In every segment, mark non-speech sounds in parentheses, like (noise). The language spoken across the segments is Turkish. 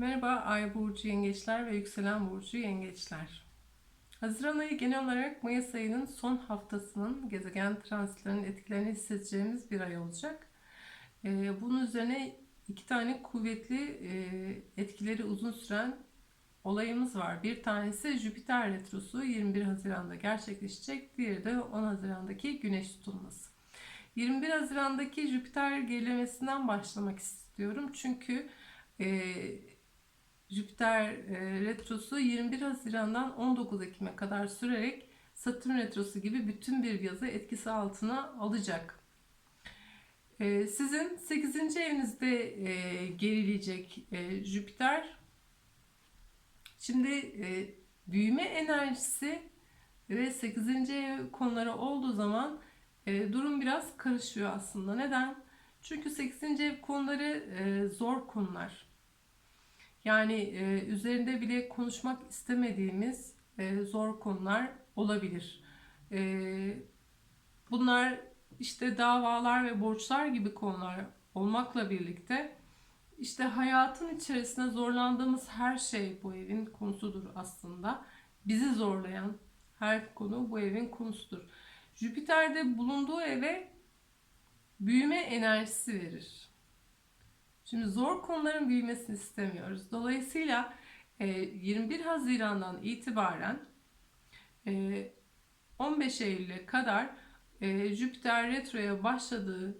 Merhaba Ay burcu yengeçler ve yükselen burcu yengeçler. Haziran ayı genel olarak Mayıs ayının son haftasının gezegen transitlerinin etkilerini hissedeceğimiz bir ay olacak. Ee, bunun üzerine iki tane kuvvetli e, etkileri uzun süren olayımız var. Bir tanesi Jüpiter retrosu 21 Haziran'da gerçekleşecek. Diğeri de 10 Haziran'daki Güneş tutulması. 21 Haziran'daki Jüpiter gerilemesinden başlamak istiyorum. Çünkü e, Jüpiter e, retrosu 21 Haziran'dan 19 Ekim'e kadar sürerek Satürn retrosu gibi bütün bir yazı etkisi altına alacak. E, sizin 8. evinizde e, gerileyecek e, Jüpiter. Şimdi büyüme enerjisi ve 8. ev konuları olduğu zaman durum biraz karışıyor aslında. Neden? Çünkü 8. ev konuları zor konular. Yani e, üzerinde bile konuşmak istemediğimiz e, zor konular olabilir. E, bunlar işte davalar ve borçlar gibi konular olmakla birlikte işte hayatın içerisinde zorlandığımız her şey bu evin konusudur aslında. Bizi zorlayan her konu bu evin konusudur. Jüpiter'de bulunduğu eve büyüme enerjisi verir. Şimdi zor konuların büyümesini istemiyoruz. Dolayısıyla 21 Haziran'dan itibaren 15 Eylül'e kadar Jüpiter retroya başladığı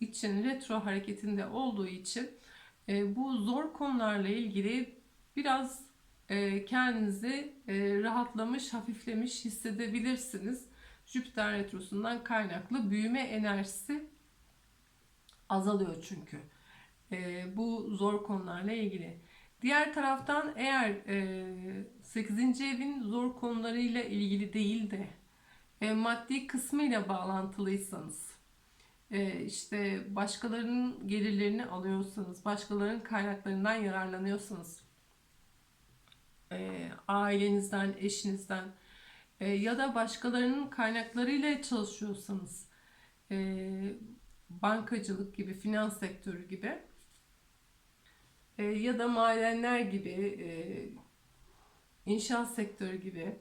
için retro hareketinde olduğu için bu zor konularla ilgili biraz kendinizi rahatlamış, hafiflemiş hissedebilirsiniz. Jüpiter retrosundan kaynaklı büyüme enerjisi azalıyor çünkü. E, bu zor konularla ilgili. Diğer taraftan eğer e, 8. evin zor konularıyla ilgili değil de e, maddi kısmıyla bağlantılıysanız, e, işte başkalarının gelirlerini alıyorsanız, başkalarının kaynaklarından yararlanıyorsanız, e, ailenizden, eşinizden e, ya da başkalarının kaynaklarıyla çalışıyorsanız, e, bankacılık gibi, finans sektörü gibi e, ya da madenler gibi, e, inşaat sektörü gibi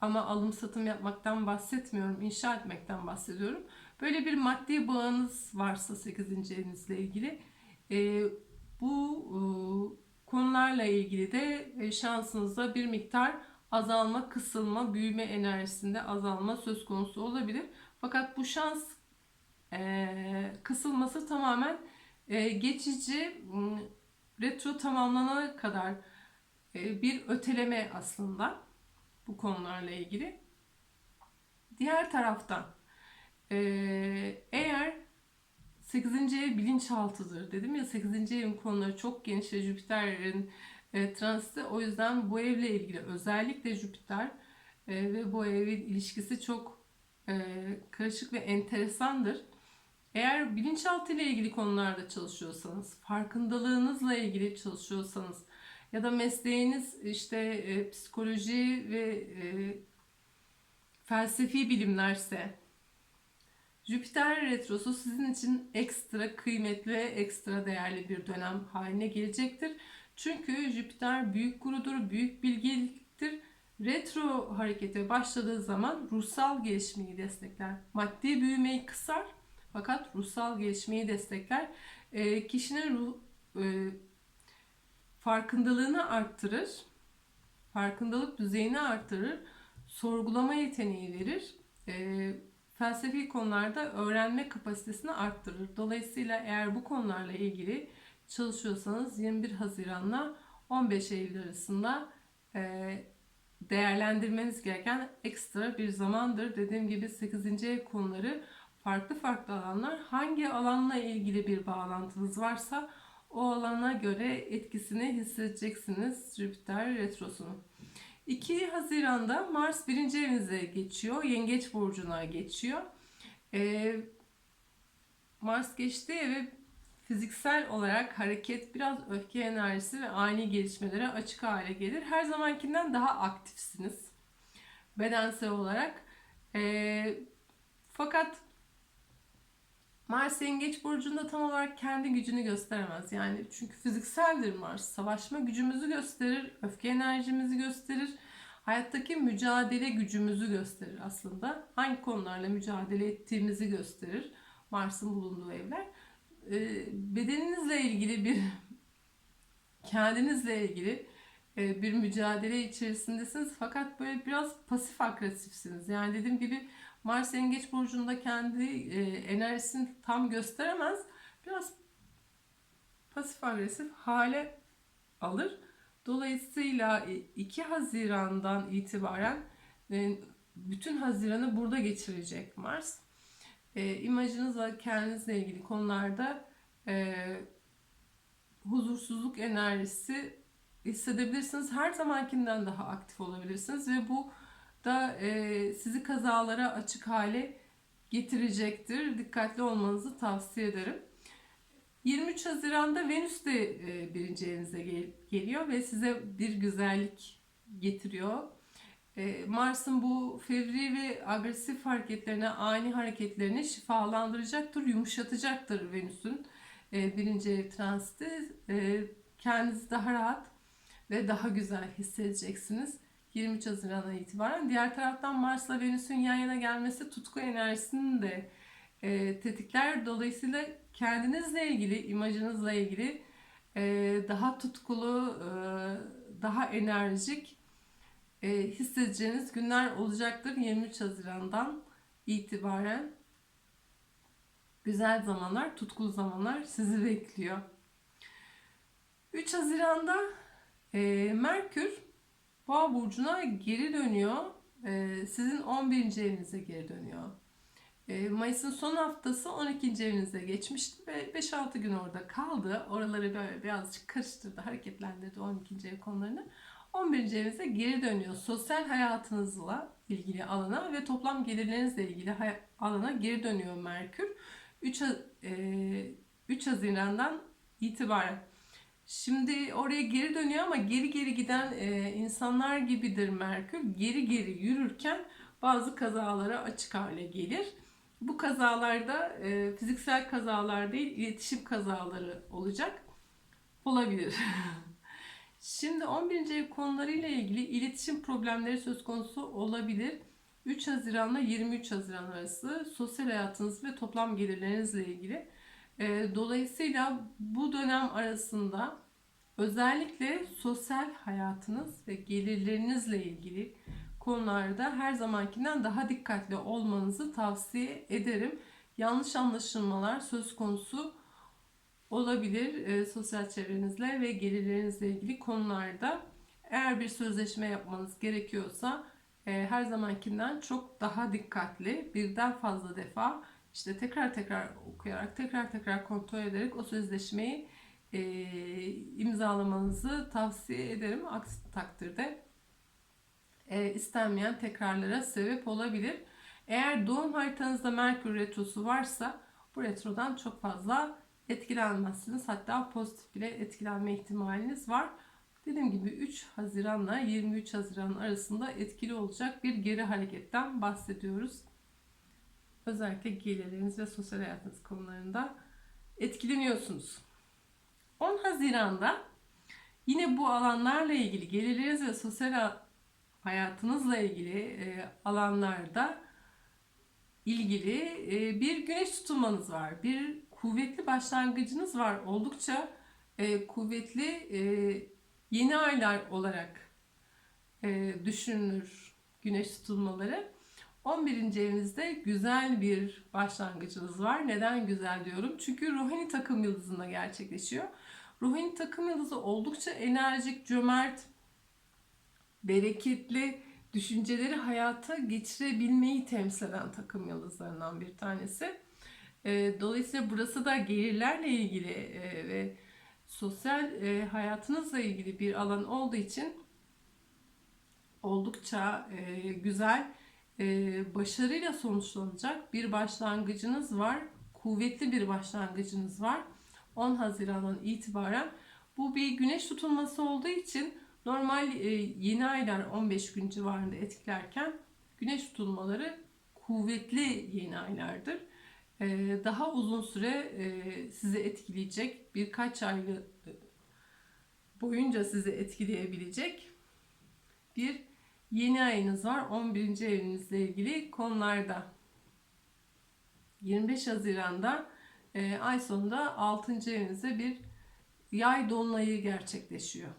ama alım satım yapmaktan bahsetmiyorum, inşa etmekten bahsediyorum. Böyle bir maddi bağınız varsa 8. evinizle ilgili e, bu e, konularla ilgili de şansınızda bir miktar azalma, kısılma, büyüme enerjisinde azalma söz konusu olabilir. Fakat bu şans e, kısılması tamamen e, geçici retro tamamlanana kadar e, bir öteleme aslında bu konularla ilgili. Diğer taraftan e, eğer 8. ev bilinçaltıdır dedim ya 8. evin konuları çok geniş ve Jüpiter'in e, transiti o yüzden bu evle ilgili özellikle Jüpiter ve bu evin ilişkisi çok karışık ve enteresandır. Eğer bilinçaltı ile ilgili konularda çalışıyorsanız, farkındalığınızla ilgili çalışıyorsanız ya da mesleğiniz işte e, psikoloji ve e, felsefi bilimlerse Jüpiter retrosu sizin için ekstra kıymetli ve ekstra değerli bir dönem haline gelecektir. Çünkü Jüpiter büyük gurudur, büyük bilgeliktir. Retro harekete başladığı zaman ruhsal gelişmeyi destekler. Maddi büyümeyi kısar fakat ruhsal gelişmeyi destekler. E, kişinin ruh e, farkındalığını arttırır. Farkındalık düzeyini arttırır. Sorgulama yeteneği verir. E, felsefi konularda öğrenme kapasitesini arttırır. Dolayısıyla eğer bu konularla ilgili çalışıyorsanız 21 Haziran'la 15 Eylül arasında e, değerlendirmeniz gereken ekstra bir zamandır. Dediğim gibi 8. ev konuları farklı farklı alanlar hangi alanla ilgili bir bağlantınız varsa o alana göre etkisini hissedeceksiniz Jüpiter retrosunu. 2 Haziran'da Mars birinci evinize geçiyor. Yengeç burcuna geçiyor. Ee, Mars geçti ve fiziksel olarak hareket biraz öfke enerjisi ve ani gelişmelere açık hale gelir. Her zamankinden daha aktifsiniz bedensel olarak. Ee, fakat Mars Yengeç Burcu'nda tam olarak kendi gücünü gösteremez. Yani çünkü fizikseldir Mars. Savaşma gücümüzü gösterir, öfke enerjimizi gösterir. Hayattaki mücadele gücümüzü gösterir aslında. Hangi konularla mücadele ettiğimizi gösterir. Mars'ın bulunduğu evler. Ee, bedeninizle ilgili bir kendinizle ilgili e, bir mücadele içerisindesiniz fakat böyle biraz pasif agresifsiniz. Yani dediğim gibi Mars Yengeç Burcu'nda kendi e, enerjisini tam gösteremez. Biraz pasif agresif hale alır. Dolayısıyla 2 Haziran'dan itibaren e, bütün Haziran'ı burada geçirecek Mars. E, imajınızla kendinizle ilgili konularda e, huzursuzluk enerjisi hissedebilirsiniz. Her zamankinden daha aktif olabilirsiniz ve bu da e, sizi kazalara açık hale getirecektir. Dikkatli olmanızı tavsiye ederim. 23 Haziran'da Venüs de e, birinci evinize gel- geliyor ve size bir güzellik getiriyor. E, Mars'ın bu fevri ve agresif hareketlerine, ani hareketlerini şifalandıracaktır, yumuşatacaktır Venüs'ün e, birinci ev transiti. E, kendinizi daha rahat ve daha güzel hissedeceksiniz. 23 Haziran'a itibaren. Diğer taraftan Mars'la Venüs'ün yan yana gelmesi tutku enerjisini de e, tetikler. Dolayısıyla kendinizle ilgili, imajınızla ilgili e, daha tutkulu, e, daha enerjik e, hissedeceğiniz günler olacaktır 23 Haziran'dan itibaren. Güzel zamanlar, tutkulu zamanlar sizi bekliyor. 3 Haziran'da e, Merkür Boğa burcuna geri dönüyor. E, sizin 11. evinize geri dönüyor. E, Mayıs'ın son haftası 12. evinize geçmişti ve 5-6 gün orada kaldı. Oraları böyle birazcık karıştırdı, hareketlendirdi 12. ev konularını. 11. evinize geri dönüyor. Sosyal hayatınızla ilgili alana ve toplam gelirlerinizle ilgili alana geri dönüyor Merkür. 3, e, 3 Haziran'dan itibaren. Şimdi oraya geri dönüyor ama geri geri giden e, insanlar gibidir Merkür. Geri geri yürürken bazı kazalara açık hale gelir. Bu kazalarda e, fiziksel kazalar değil, iletişim kazaları olacak. Olabilir. (laughs) Şimdi 11. ev konularıyla ilgili iletişim problemleri söz konusu olabilir. 3 Haziran'la 23 Haziran arası sosyal hayatınız ve toplam gelirlerinizle ilgili. E, Dolayısıyla bu dönem arasında özellikle sosyal hayatınız ve gelirlerinizle ilgili konularda her zamankinden daha dikkatli olmanızı tavsiye ederim. Yanlış anlaşılmalar söz konusu olabilir e, sosyal çevrenizle ve gelirlerinizle ilgili konularda. Eğer bir sözleşme yapmanız gerekiyorsa e, her zamankinden çok daha dikkatli birden fazla defa işte tekrar tekrar okuyarak tekrar tekrar kontrol ederek o sözleşmeyi e, imzalamanızı tavsiye ederim. Aksi takdirde e, istenmeyen tekrarlara sebep olabilir. Eğer doğum haritanızda Merkür Retrosu varsa bu retrodan çok fazla etkilenmezsiniz. Hatta pozitif bile etkilenme ihtimaliniz var. Dediğim gibi 3 Haziran'la 23 Haziran arasında etkili olacak bir geri hareketten bahsediyoruz. Özellikle gelirleriniz ve sosyal hayatınız konularında etkileniyorsunuz. 10 Haziran'da yine bu alanlarla ilgili gelirleriniz ve sosyal hayatınızla ilgili e, alanlarda ilgili e, bir güneş tutulmanız var. Bir kuvvetli başlangıcınız var. Oldukça e, kuvvetli yeni aylar olarak düşünülür güneş tutulmaları. 11. evinizde güzel bir başlangıcınız var. Neden güzel diyorum? Çünkü Rohini takım yıldızında gerçekleşiyor. Rohini takım yıldızı oldukça enerjik, cömert, bereketli düşünceleri hayata geçirebilmeyi temsil eden takım yıldızlarından bir tanesi. Dolayısıyla burası da gelirlerle ilgili ve sosyal hayatınızla ilgili bir alan olduğu için oldukça güzel başarıyla sonuçlanacak bir başlangıcınız var. Kuvvetli bir başlangıcınız var. 10 Haziran'dan itibaren bu bir güneş tutulması olduğu için normal yeni aylar 15 gün civarında etkilerken güneş tutulmaları kuvvetli yeni aylardır. e, daha uzun süre e, sizi etkileyecek birkaç e, boyunca sizi etkileyebilecek bir yeni ayınız var 11. evinizle ilgili konularda. 25 Haziran'da e, ay sonunda 6. evinizde bir yay dolunayı gerçekleşiyor.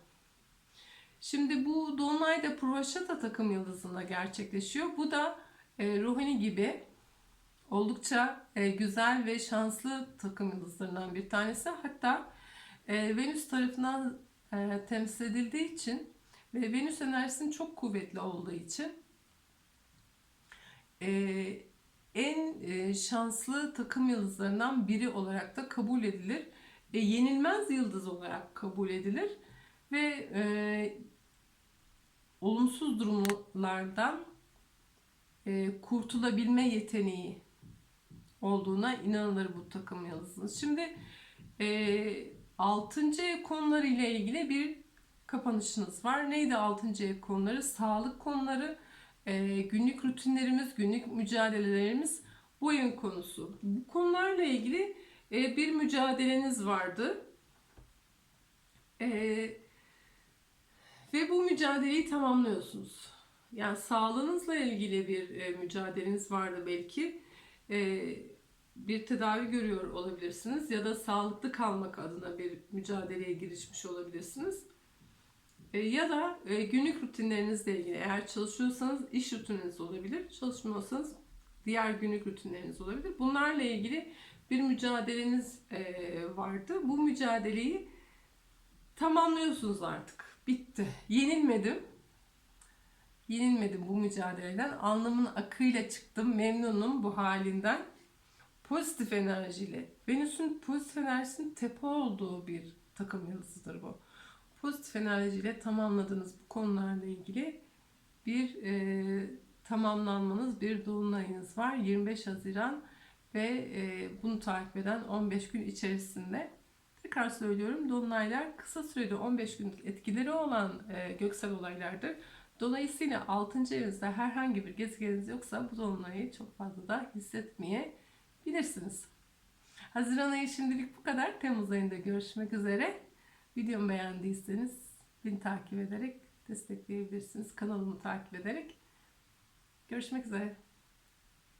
Şimdi bu dolunay da Purvashata takım yıldızında gerçekleşiyor. Bu da e, Rohini gibi oldukça e, güzel ve şanslı takım yıldızlarından bir tanesi. Hatta e, Venüs tarafından e, temsil edildiği için ve Venüs enerjisinin çok kuvvetli olduğu için e, en e, şanslı takım yıldızlarından biri olarak da kabul edilir. E, yenilmez yıldız olarak kabul edilir ve e, olumsuz durumlardan e, kurtulabilme yeteneği olduğuna inanılır bu takım yıldızının. Şimdi e, 6. ev konuları ile ilgili bir kapanışınız var. Neydi 6. ev konuları? Sağlık konuları, e, günlük rutinlerimiz, günlük mücadelelerimiz bu evin konusu. Bu konularla ilgili e, bir mücadeleniz vardı. E, ve bu mücadeleyi tamamlıyorsunuz. Yani sağlığınızla ilgili bir e, mücadeleniz vardı belki. E, bir tedavi görüyor olabilirsiniz ya da sağlıklı kalmak adına bir mücadeleye girişmiş olabilirsiniz. E, ya da e, günlük rutinlerinizle ilgili eğer çalışıyorsanız iş rutininiz olabilir. Çalışmıyorsanız diğer günlük rutinleriniz olabilir. Bunlarla ilgili bir mücadeleniz e, vardı. Bu mücadeleyi tamamlıyorsunuz artık. Bitti. Yenilmedim. Yenilmedim bu mücadeleden. Alnımın akıyla çıktım. Memnunum bu halinden. Pozitif enerjiyle. Venüs'ün pozitif enerjisinin tepe olduğu bir takım yıldızıdır bu. Pozitif enerjiyle tamamladığınız bu konularla ilgili bir e, tamamlanmanız, bir dolunayınız var. 25 Haziran ve e, bunu takip eden 15 gün içerisinde. Tekrar söylüyorum dolunaylar kısa sürede 15 günlük etkileri olan e, göksel olaylardır. Dolayısıyla 6. evinizde herhangi bir gezegeniniz yoksa bu dolunayı çok fazla da hissetmeyebilirsiniz. Haziran ayı şimdilik bu kadar. Temmuz ayında görüşmek üzere. Videomu beğendiyseniz beni takip ederek destekleyebilirsiniz. Kanalımı takip ederek. Görüşmek üzere.